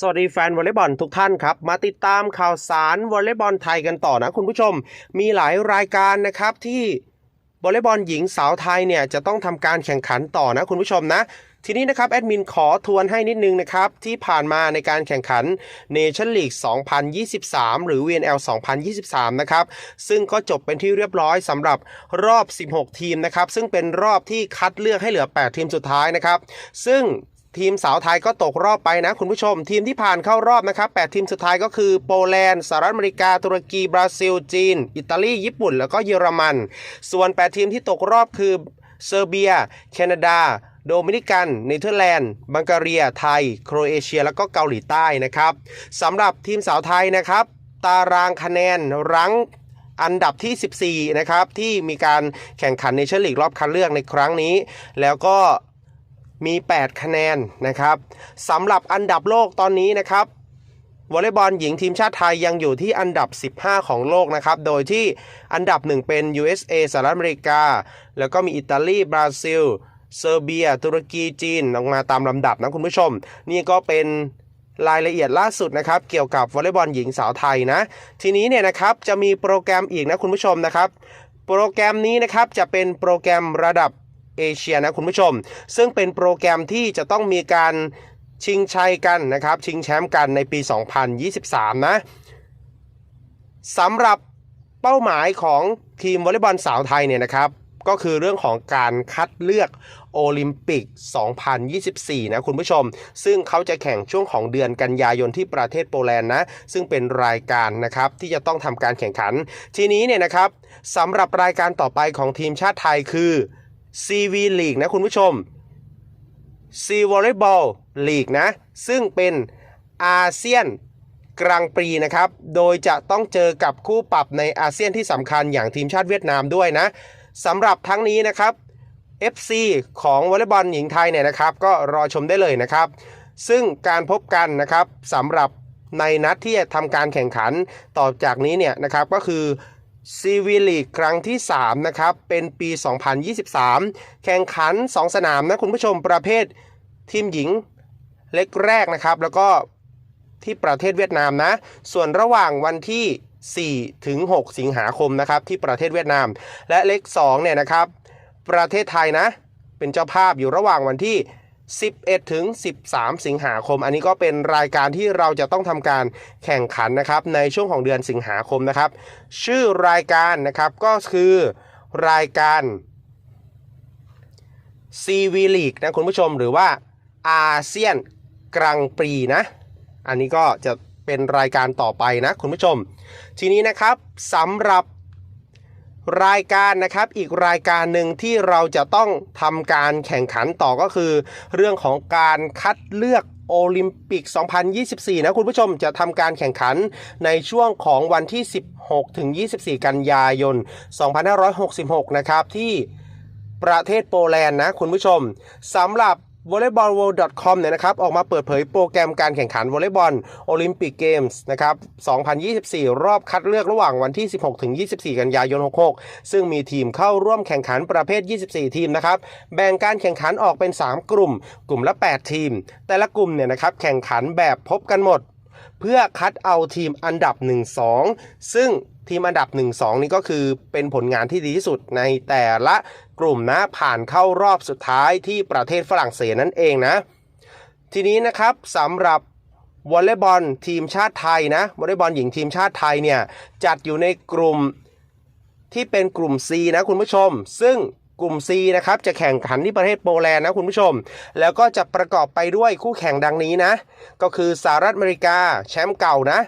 สวัสดีแฟนวอลเลย์บอลทุกท่านครับ มาติดตามข่าวสารวอลเลย์บอลไทยกันต่อนะคุณผู้ชม มีหลายรายการนะครับที่วอลเลย์บอลหญิงสาวไทยเนี่ยจะต้องทำการแข่งขันต่อนะคุณผู้ชมนะ ทีนี้นะครับแอดมินขอทวนให้นิดนึงนะครับที่ผ่านมาในการแข่งขัน Nation League 2023 หรือ VNL 2023 นะครับซึ่งก็จบเป็นที่เรียบร้อยสำหรับรอบ 16 ทีมนะครับซึ่งเป็นรอบที่คัดเลือกให้เหลือ 8 ทีมสุดท้ายนะครับซึ่ง ทีมสาวไทยก็ตกรอบไปนะคุณผู้ชม ทีมที่ผ่านเข้ารอบนะครับ8ทีมสุดท้ายก็คือโปแลนด์สหรัฐอเมริกา ตุรกี บราซิล จีน อิตาลี ญี่ปุ่น แล้วก็เยอรมัน ส่วน 8 ทีมที่ตกรอบคือเซอร์เบีย แคนาดาโดมินิกัน เนเธอร์แลนด์ บังการีย ไทย โครเอเชีย แล้วก็เกาหลีใต้นะครับสำหรับทีมสาวไทยนะครับ ตารางคะแนนรั้งอันดับที่ 14 นะครับ ที่มีการแข่งขันในเชนลีกรอบคัดเลือกในครั้งนี้ แล้วก็ มี 8 คะแนนนะครับสำหรับอันดับโลกตอนนี้นะครับวอลเลย์บอลหญิงทีมชาติไทยยังอยู่ที่อันดับ 15 ของโลกนะครับ โดยที่อันดับหนึ่งเป็น USA สหรัฐอเมริกา แล้วก็มีอิตาลี บราซิล เซอร์เบีย ตุรกี จีน ลงมาตามลำดับนะคุณผู้ชม นี่ก็เป็นรายละเอียดล่าสุดนะครับ เกี่ยวกับวอลเลย์บอลหญิงสาวไทยนะ ทีนี้เนี่ยนะครับ จะมีโปรแกรมอีกนะคุณผู้ชมนะครับ โปรแกรมนี้นะครับจะเป็นโปรแกรมระดับ เอเชียนะคุณผู้ชม ซึ่งเป็นโปรแกรมที่จะต้องมีการชิงชัยกันนะครับ ชิงแชมป์กันในปี 2023 นะสำหรับเป้าหมายของทีมวอลเลย์บอลสาวไทยเนี่ยนะครับ ก็คือเรื่องของการคัดเลือกโอลิมปิก 2024 นะคุณผู้ชม ซึ่งเขาจะแข่งช่วงของเดือนกันยายนที่ประเทศโปแลนด์นะ ซึ่งเป็นรายการนะครับที่จะต้องทำการแข่งขัน ทีนี้เนี่ยนะครับสำหรับรายการต่อไปของทีมชาติไทยคือ CV League นะคุณผู้ชมซีวอลเลย์บอลลีกนะ ซึ่งเป็นอาเซียนกลางปีนะครับ โดยจะต้องเจอกับคู่ปรับในอาเซียนที่สำคัญอย่างทีมชาติเวียดนามด้วยนะสำหรับทั้งนี้นะครับ FC ของวอลเลย์บอลหญิงไทยเนี่ยนะครับ ก็รอชมได้เลยนะครับ ซึ่งการพบกันนะครับสำหรับในนัดที่จะทำการแข่งขันต่อจากนี้เนี่ยนะครับก็คือ ซีวีลีกครั้งที่ 3 นะครับ เป็นปี 2023 แข่งขัน 2 สนามนะคุณผู้ชมประเภททีมหญิงเล็กแรกนะครับ แล้วก็ที่ประเทศเวียดนามนะ ส่วนระหว่างวันที่ 4 ถึง 6 สิงหาคมนะครับ ที่ประเทศเวียดนาม และเล็ก2เนี่ยนะครับ ประเทศไทยนะ เป็นเจ้าภาพอยู่ระหว่างวันที่ 11 ถึง 13 สิงหาคม อันนี้ก็เป็นรายการที่เราจะต้องทำการแข่งขันนะครับ ในช่วงของเดือนสิงหาคมนะครับ ชื่อรายการนะครับก็คือรายการ CV League นะคุณผู้ชมหรือว่าอาเซียนกลางปรีนะ อันนี้ก็จะเป็นรายการต่อไปนะคุณผู้ชม ทีนี้นะครับสำหรับ รายการนะครับอีกรายการหนึ่งที่เราจะต้องทำการแข่งขันต่อก็คือ เรื่องของการคัดเลือกโอลิมปิก 2024 นะคุณผู้ชมจะทำการแข่งขันในช่วงของวันที่ 16 ถึง 24 กันยายน 2566 นะครับที่ประเทศโปแลนด์นะคุณผู้ชมสำหรับ volleyballworld.com เนี่ยนะครับออกมาเปิดเผยโปรแกรมการแข่งขันวอลเลย์บอลโอลิมปิกเกมส์นะครับ 2024 รอบคัดเลือกระหว่างวันที่ 16 ถึง 24 กันยายน 66 ซึ่งมีทีมเข้าร่วมแข่งขันประเภท 24 ทีมนะครับ แบ่งการแข่งขันออกเป็น 3 กลุ่ม กลุ่มละ 8 ทีม แต่ละกลุ่มเนี่ยนะครับแข่งขันแบบพบกันหมด เพื่อคัดเอาทีมอันดับ 1-2 ซึ่ง ทีมอันดับ 1-2 นี่ก็คือเป็นผลงานที่ดีที่สุดในแต่ละกลุ่มนะผ่านเข้ารอบสุดท้ายที่ประเทศฝรั่งเศสนั่นเองนะ ทีนี้นะครับสำหรับวอลเลย์บอลทีมชาติไทยนะวอลเลย์บอลหญิงทีมชาติไทยเนี่ยจัดอยู่ในกลุ่มที่เป็นกลุ่ม C นะคุณผู้ชม ซึ่งกลุ่ม C นะครับจะแข่งขันที่ประเทศโปแลนด์นะคุณผู้ชม แล้วก็จะประกอบไปด้วยคู่แข่งดังนี้นะ ก็คือสหรัฐอเมริกาแชมป์เก่านะ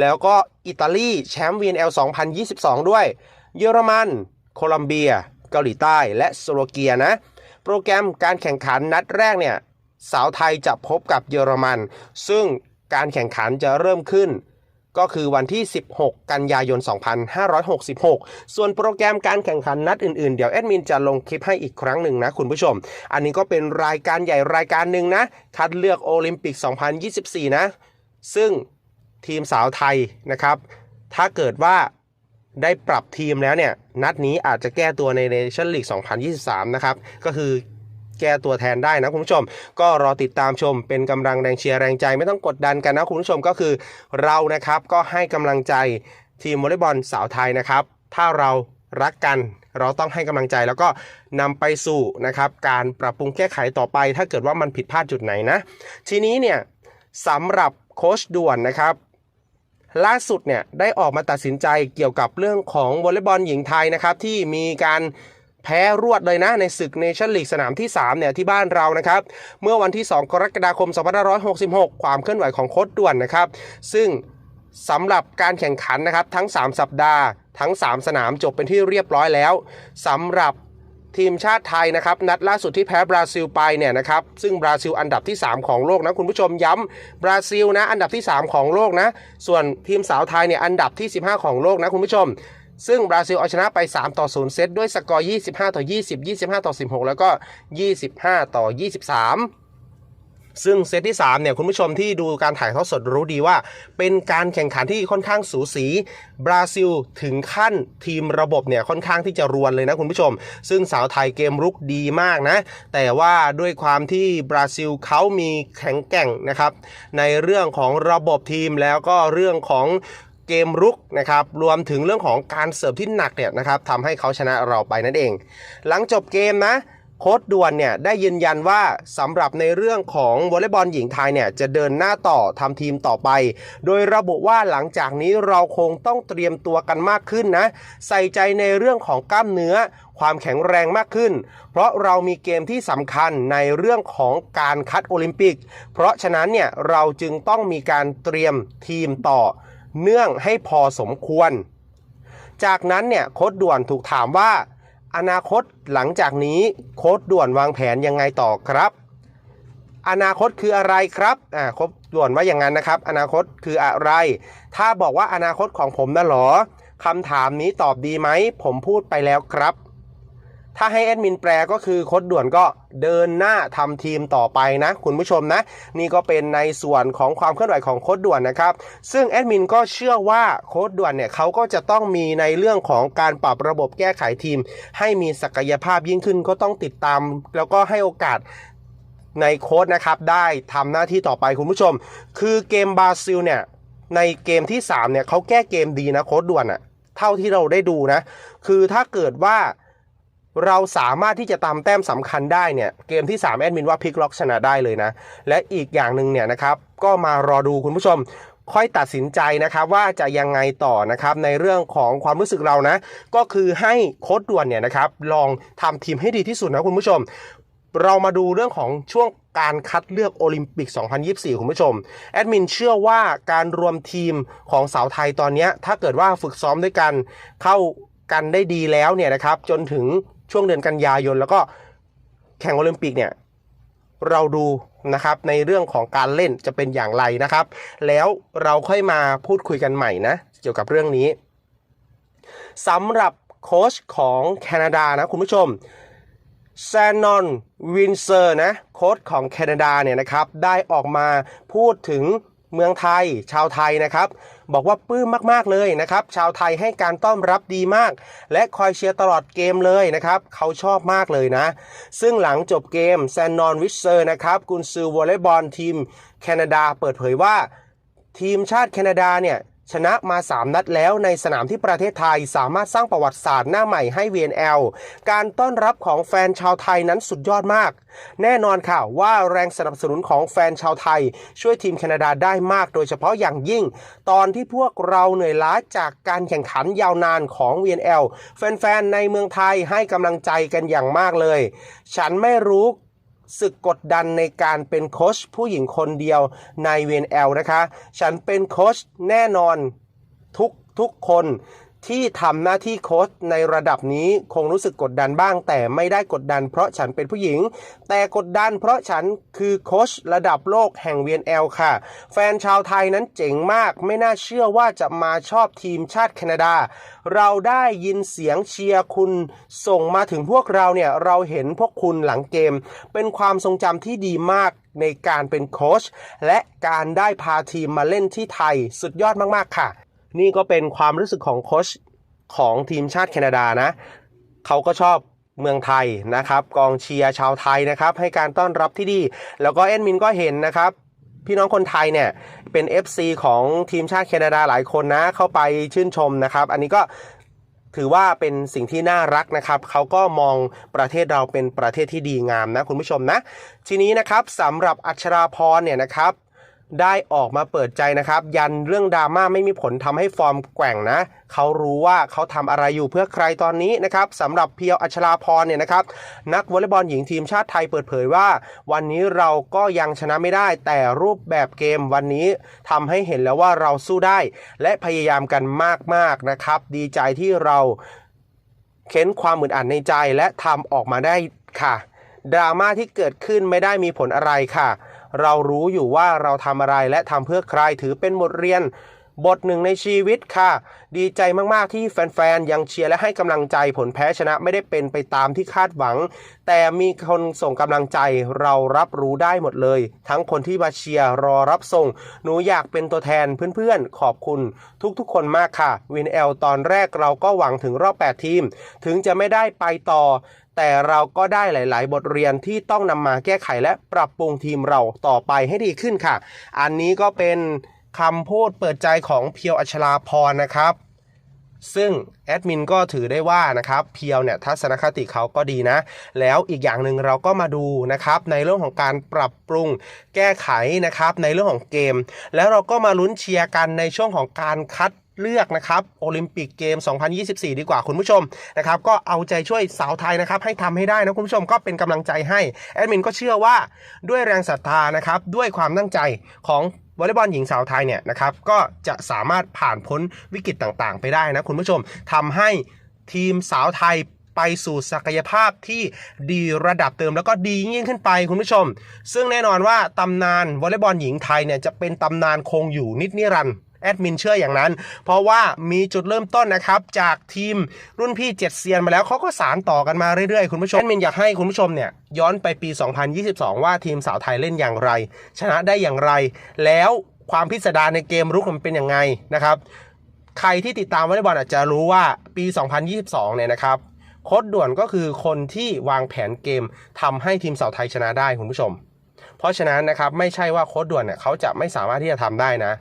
แล้วก็อิตาลีแชมป์ VNL 2022 ด้วย เยอรมัน โคลัมเบีย เกาหลีใต้ และสโลเกียนะ โปรแกรมการแข่งขันนัดแรกเนี่ย สาวไทยจะพบกับเยอรมัน ซึ่งการแข่งขันจะเริ่มขึ้น ก็คือวันที่ 16 กันยายน 2566 ส่วนโปรแกรมการแข่งขันนัดอื่นๆ เดี๋ยวแอดมินจะลงคลิปให้อีกครั้งหนึ่งนะคุณผู้ชม อันนี้ก็เป็นรายการใหญ่รายการหนึ่งนะ คัดเลือกโอลิมปิก 2024 นะ ซึ่ง ทีมสาวไทยนะครับ ถ้าเกิดว่าได้ปรับทีมแล้วเนี่ย นัดนี้อาจจะแก้ตัวใน Nation League 2023 นะครับ ก็คือแก้ตัวแทนได้นะคุณผู้ชม ก็รอติดตามชมเป็นกำลังแรงเชียร์แรงใจไม่ต้องกดดันกันนะคุณผู้ชมก็คือเรานะครับก็ให้กำลังใจทีมวอลเลย์บอลสาวไทยนะครับ ถ้าเรารักกันเราต้องให้กำลังใจแล้วก็นำไปสู่นะครับการปรับปรุงแก้ไขต่อไป ถ้าเกิดว่ามันผิดพลาดจุดไหนนะ ทีนี้เนี่ยสำหรับโค้ชด่วนนะครับ ล่าสุดเนี่ยได้ออกมาตัดสินใจเกี่ยวกับเรื่องของวอลเลย์บอลหญิงไทยนะครับที่มีการแพ้รวดเลยนะในศึกเนชั่นลีกสนามที่ 3 เนี่ย ที่บ้านเรานะครับ เมื่อวันที่ 2 กรกฎาคม 2566 ความเคลื่อนไหวของโค้ชด่วนนะครับ ซึ่งสำหรับการแข่งขันนะครับ ทั้ง 3 สัปดาห์ ทั้ง 3 สนามจบเป็นที่เรียบร้อยแล้วสำหรับ ทีมชาติไทยนะครับนัดล่าสุดที่แพ้บราซิลไปเนี่ยนะครับซึ่งบราซิลอันดับที่ 3 ของโลกนะคุณผู้ชมย้ำบราซิลนะอันดับที่ 3 ของโลกนะส่วนทีมสาวไทยเนี่ยอันดับที่ 15 ของโลกนะคุณผู้ชม ซึ่งบราซิลเอาชนะไป 3 ต่อ 0 เซตด้วยสกอร์ 25 ต่อ 20 25 ต่อ 16 แล้วก็ 25 ต่อ 23 ซึ่งเซตที่3เนี่ยคุณผู้ชมที่ดูการถ่ายทอดสดรู้ดีว่า เป็นการแข่งขันที่ค่อนข้างสูสี บราซิลถึงขั้นทีมระบบเนี่ยค่อนข้างที่จะรวนเลยนะคุณผู้ชม ซึ่งสาวไทยเกมรุกดีมากนะ แต่ว่าด้วยความที่บราซิลเขามีแข็งแกร่งนะครับ ในเรื่องของระบบทีมแล้วก็เรื่องของเกมรุกนะครับรวมถึงเรื่องของการเสิร์ฟที่หนักเนี่ยนะครับทำให้เขาชนะเราไปนั่นเอง หลังจบเกมนะ โค้ดด่วนเนี่ยได้ยืนยันว่าสำหรับในเรื่องของวอลเลย์บอลหญิงไทยเนี่ยจะเดินหน้าต่อทำทีมต่อไป โดยระบุว่าหลังจากนี้เราคงต้องเตรียมตัวกันมากขึ้นนะ ใส่ใจในเรื่องของกล้ามเนื้อความแข็งแรงมากขึ้น เพราะเรามีเกมที่สำคัญในเรื่องของการคัดโอลิมปิก เพราะฉะนั้นเนี่ยเราจึงต้องมีการเตรียมทีมต่อ เนื่องให้พอสมควร จากนั้นเนี่ยโค้ดด่วนถูกถามว่า อนาคตหลังจากนี้โค้ดด่วนวางแผนยังไงต่อครับ อนาคตคืออะไรครับอ่าโค้ดด่วนว่าอย่างนั้นนะครับ อนาคตคืออะไร ถ้าบอกว่าอนาคตของผมนะหรอคำถามนี้ตอบดีไหม ผมพูดไปแล้วครับ ถ้าให้แอดมินแปลก็คือโค้ดด่วนก็เดินหน้าทำทีมต่อไปนะ คุณผู้ชมนะ นี่ก็เป็นในส่วนของความเคลื่อนไหวของโค้ดด่วนนะครับ ซึ่งแอดมินก็เชื่อว่าโค้ดด่วนเนี่ยเขาก็จะต้องมีในเรื่องของการปรับระบบแก้ไขทีม ให้มีศักยภาพยิ่งขึ้นก็ต้องติดตาม แล้วก็ให้โอกาสในโค้ดนะครับได้ทำหน้าที่ต่อไปคุณผู้ชม คือเกมบราซิลเนี่ยในเกมที่3เนี่ยเขาแก้เกมดีนะโค้ดด่วนอะเท่าที่เราได้ดูนะ คือถ้าเกิดว่า เราสามารถที่จะตามแต้มสำคัญได้เนี่ยเกมที่ 3 แอดมินว่าพลิกล็อกชนะได้เลยนะ และอีกอย่างหนึ่งเนี่ยนะครับก็มารอดูคุณผู้ชม ค่อยตัดสินใจนะครับว่าจะยังไงต่อนะครับในเรื่องของความรู้สึกเรานะ ก็คือให้โค้ดด่วนเนี่ยนะครับลองทำทีมให้ดีที่สุดนะคุณผู้ชม เรามาดูเรื่องของช่วงการคัดเลือกโอลิมปิก 2024 คุณผู้ชม แอดมินเชื่อว่าการรวมทีมของสาวไทยตอนนี้ถ้าเกิดว่าฝึกซ้อมด้วยกันเข้ากันได้ดีแล้วเนี่ยนะครับจนถึง ช่วงเดือนกันยายน แล้วก็แข่งโอลิมปิกเนี่ยเราดูนะครับในเรื่องของการเล่นจะเป็นอย่างไรนะครับ แล้วเราค่อยมาพูดคุยกันใหม่นะ เกี่ยวกับเรื่องนี้สำหรับโค้ชของแคนาดานะคุณผู้ชมแซนนอนวินเซอร์นะโค้ชของแคนาดาเนี่ยนะครับได้ออกมาพูดถึง เมืองไทย ชาวไทยนะครับ บอกว่าปลื้มมากๆเลยนะครับ ชาวไทยให้การต้อนรับดีมาก และคอยเชียร์ตลอดเกมเลยนะครับ เขาชอบมากเลยนะ ซึ่งหลังจบเกมแซนนอนวิเซอร์นะครับกุนซือวอลเลย์บอลทีมแคนาดาเปิดเผยว่า ทีมชาติแคนาดาเนี่ย ชนะมา 3 นัดแล้วในสนามที่ประเทศไทยสามารถสร้างประวัติศาสตร์หน้าใหม่ให้ VNL การต้อนรับของแฟนชาวไทยนั้นสุดยอดมาก แน่นอนค่ะว่าแรงสนับสนุนของแฟนชาวไทย ช่วยทีมแคนาดาได้มากโดยเฉพาะอย่างยิ่ง ตอนที่พวกเราเหนื่อยล้าจากการแข่งขันยาวนานของ VNL แฟนๆ ในเมืองไทยให้กำลังใจกันอย่างมากเลย ฉันไม่รู้ สึกกดดันในการเป็นโค้ชผู้หญิงคนเดียวในเวนแอลนะคะ ฉันเป็นโค้ชแน่นอนทุกทุกคน ที่ทำหน้าที่โค้ชในระดับนี้คงรู้สึกกดดันบ้าง แต่ไม่ได้กดดันเพราะฉันเป็นผู้หญิง แต่กดดันเพราะฉันคือโค้ชระดับโลกแห่ง VNL ค่ะ แฟนชาวไทยนั้นเจ๋งมาก ไม่น่าเชื่อว่าจะมาชอบทีมชาติแคนาดา เราได้ยินเสียงเชียร์คุณส่งมาถึงพวกเราเนี่ยเราเห็นพวกคุณหลังเกม เป็นความทรงจำที่ดีมากในการเป็นโค้ชและการได้พาทีมมาเล่นที่ไทยสุดยอดมาก ๆ ค่ะ นี่ก็เป็นความรู้สึกของโค้ชของทีมชาติแคนาดานะ เขาก็ชอบเมืองไทยนะครับ กองเชียร์ชาวไทยนะครับ ให้การต้อนรับที่ดี แล้วก็แอดมินก็เห็นนะครับ พี่น้องคนไทยเนี่ยเป็น FC ของทีมชาติแคนาดาหลายคนนะ เข้าไปชื่นชมนะครับ อันนี้ก็ถือว่าเป็นสิ่งที่น่ารักนะครับ เขาก็มองประเทศเราเป็นประเทศที่ดีงามนะคุณผู้ชมนะ ทีนี้นะครับสำหรับอัชราพรเนี่ยนะครับ ได้ออกมาเปิดใจนะครับ ยันเรื่องดราม่าไม่มีผลทำให้ฟอร์มแกว่งนะ เขารู้ว่าเขาทำอะไรอยู่เพื่อใครตอนนี้นะครับสำหรับเพียวอัชราพรเนี่ยนะครับ นักวอลเลย์บอลหญิงทีมชาติไทยเปิดเผยว่า วันนี้เราก็ยังชนะไม่ได้ แต่รูปแบบเกมวันนี้ทำให้เห็นแล้วว่าเราสู้ได้ และพยายามกันมากๆนะครับ ดีใจที่เราเค้นความอึดอัดในใจและทำออกมาได้ค่ะดราม่าที่เกิดขึ้นไม่ได้มีผลอะไรค่ะ เรารู้อยู่ว่าเราทำอะไรและทำเพื่อใครถือเป็นบทเรียนบทหนึ่งในชีวิตค่ะ ดีใจมากๆที่แฟนๆ ยังเชียร์และให้กำลังใจผลแพ้ชนะไม่ได้เป็นไปตามที่คาดหวัง แต่มีคนส่งกำลังใจเรารับรู้ได้หมดเลย ทั้งคนที่มาเชียร์รอรับส่ง หนูอยากเป็นตัวแทนเพื่อนๆ ขอบคุณ ทุกๆ คนมากค่ะวินเอลตอนแรกเราก็หวังถึงรอบ 8 ทีม ถึงจะไม่ได้ไปต่อ แต่เราก็ได้หลาย ๆ บทเรียนที่ต้องนำมาแก้ไขและปรับปรุงทีมเราต่อไปให้ดีขึ้นค่ะ อันนี้ก็เป็นคำพูดเปิดใจของเพียวอัชราพรนะครับ ซึ่งแอดมินก็ถือได้ว่านะครับเพียวเนี่ยทัศนคติเขาก็ดีนะ แล้วอีกอย่างหนึ่งเราก็มาดูนะครับในเรื่องของการปรับปรุงแก้ไขนะครับในเรื่องของเกม แล้วเราก็มาลุ้นเชียร์กันในช่วงของการคัด เลือกนะครับโอลิมปิกเกม 2024 ดีกว่าคุณผู้ชมนะครับก็เอาใจช่วยสาวไทยนะครับให้ทำให้ได้นะคุณผู้ชมก็เป็นกำลังใจให้แอดมินก็เชื่อว่าด้วยแรงศรัทธานะครับด้วยความตั้งใจของวอลเลย์บอลหญิงสาวไทยเนี่ยนะครับก็จะสามารถผ่านพ้นวิกฤตต่างๆ ไปได้นะคุณผู้ชมทำให้ทีมสาวไทยไปสู่ศักยภาพที่ดีระดับเติมแล้วก็ดียิ่งขึ้นไปคุณผู้ชม ซึ่งแน่นอนว่าตำนานวอลเลย์บอลหญิงไทยเนี่ยจะเป็นตำนานคงอยู่นิดนิรันดร์ แอดมินเชื่ออย่างนั้น เพราะว่ามีจุดเริ่มต้นนะครับ จากทีมรุ่นพี่เจ็ดเซียนมาแล้วเขาก็สารต่อกันมาเรื่อยๆ คุณผู้ชมแอดมินอยากให้คุณผู้ชมเนี่ยย้อนไปปี 2022 ว่าทีมสาวไทยเล่นอย่างไร ชนะได้อย่างไร แล้วความพิสดารในเกมรุกมันเป็นยังไงนะครับใครที่ติดตามวอลเลย์บอลอาจจะรู้ว่าปี 2022 เนี่ยนะครับโค้ดด่วนก็คือคนที่วางแผนเกมทำให้ทีมสาวไทยชนะได้คุณผู้ชม เพราะฉะนั้นนะครับไม่ใช่ว่าโค้ดด่วนเนี่ยเขาจะไม่สามารถที่จะทำได้นะ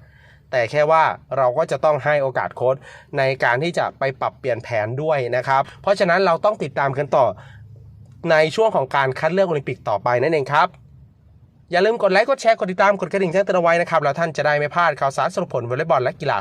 แต่แค่ว่าเราก็จะต้องให้โอกาสโค้ดในการที่จะไปปรับเปลี่ยนแผนด้วยนะครับ เพราะฉะนั้นเราต้องติดตามกันต่อในช่วงของการคัดเลือกโอลิมปิกต่อไปนั่นเองครับ อย่าลืมกดไลค์กดแชร์กดติดตามกดกระดิ่งแจ้งเตือนไว้นะครับ แล้วท่านจะได้ไม่พลาดข่าวสารสรุปผลวอลเลย์บอลและกีฬา